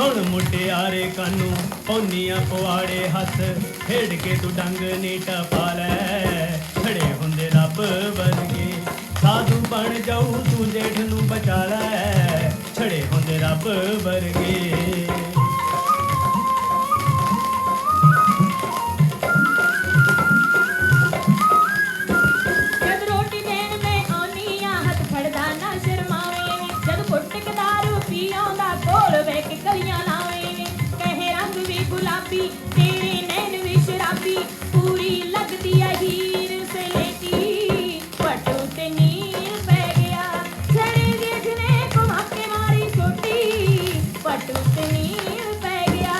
ਹੁਣ ਮੁਟਿਆਰੇ ਕਾਨੂੰ, ਪੌਨੀਆਂ ਪਵਾੜੇ ਹੱਥ, ਖੇਡ ਕੇ ਤੂੰ ਡੰਗ ਨੀ ਟਪਾ ਲੈ। ਖੜੇ ਹੁੰਦੇ ਰੱਬ ਵਰਗੇ, ਸਾਧੂ ਬਣ ਜਾਊ ਤੂੰ ਜੇਠ ਨੂੰ ਬਚਾ ਲੈ। ਛੜੇ ਹੁੰਦੇ ਰੱਬ ਵਰਗੇ। ਵੀ ਤੇਰੇ ਨੈਣ ਵੀ ਸ਼ਰਾਬੀ, ਪੂਰੀ ਲੱਗਦੀ ਆ ਹੀਰ ਸਲੇਟੀ। ਪਟੂ ਤੇ ਨੀਰ ਪੈ ਗਿਆ ਛੜੇ ਦੇਖਨੇ ਘੁਮਾ ਮਾਰੀ ਛੋਟੀ। ਪਟੂ ਤੇ ਨੀਰ ਪੈ ਗਿਆ।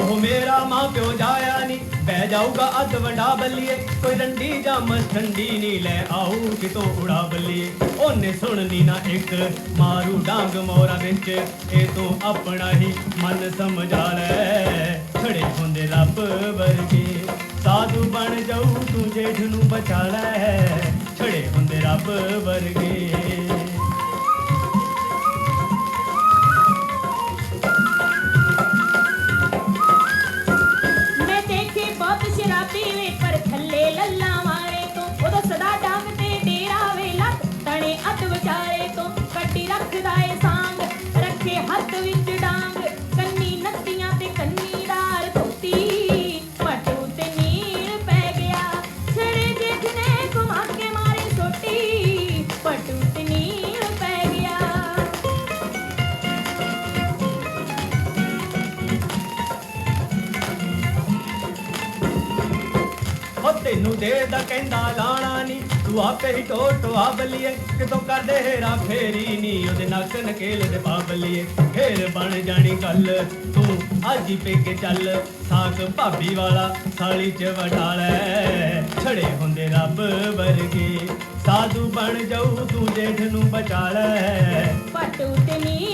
ਉਹ ਮੇਰਾ ਮਾਂ ਪਿਓ ਜਾਇਆ ਨਹੀਂ ਬਹਿ ਜਾਊਗਾ ਅੱਧ ਵੰਡਾ ਬੱਲੀਏ। ਕੋਈ ਰੰਡੀ ਜਾਂ ਮਸਠੰਡੀ ਨਹੀਂ ਲੈ ਆਊ, ਕਿਤੋਂ ਉਡਾ ਬੱਲੀਏ। ਉਹਨੇ ਸੁਣਨੀ ਨਾ ਇੱਕ, ਮਾਰੂ ਡਾਂਗ ਮੋਰਾ ਵਿੱਚ। ਇਹ ਤੂੰ ਆਪਣਾ ਹੀ ਮਨ ਸਮਝਾ ਲੈ। ਖੜੇ ਹੁੰਦੇ ਰੱਬ ਵਰਗੇ। ਸਾਧੂ ਬਣ ਜਾਊ ਤੂੰ ਜੇਠ ਨੂੰ ਬਚਾ ਲੈ। ਖੜੇ ਹੁੰਦੇ ਰੱਬ ਵਰਗੇ। ਸ਼ਰਾਬੀ ਵੇ ਪਰ ਤੈਨੂੰ ਦੇ ਕਹਿੰਦਾ ਲਾਣਾ ਨਹੀਂ ਤੂੰ ਆਪੇ ਹੀ ਟੋ ਟੋਆ ਕਿਤੋਂ ਕਰਦੇ ਹੇਰਾ ਫੇਰੀ ਨਹੀਂ ਉਹਦੇ ਨੱਕ ਨਕੇਲ ਦੇ ਪਾ ਫੇਰ ਬਣ ਜਾਣੀ ਗੱਲ, ਤੂੰ ਅੱਜ ਹੀ ਪੇ ਚੱਲ। ਸਾਕ ਭਾਬੀ ਵਾਲਾ ਸਾਲੀ ਚ ਵਟਾ ਛੜੇ ਹੁੰਦੇ ਰੱਬ ਵਰਗੇ। ਸਾਧੂ ਬਣ ਜਾਊ ਤੂੰ ਜੇਠ ਨੂੰ ਬਚਾ ਲੈ ਪਟੂ ਤੇ ਨੀਰ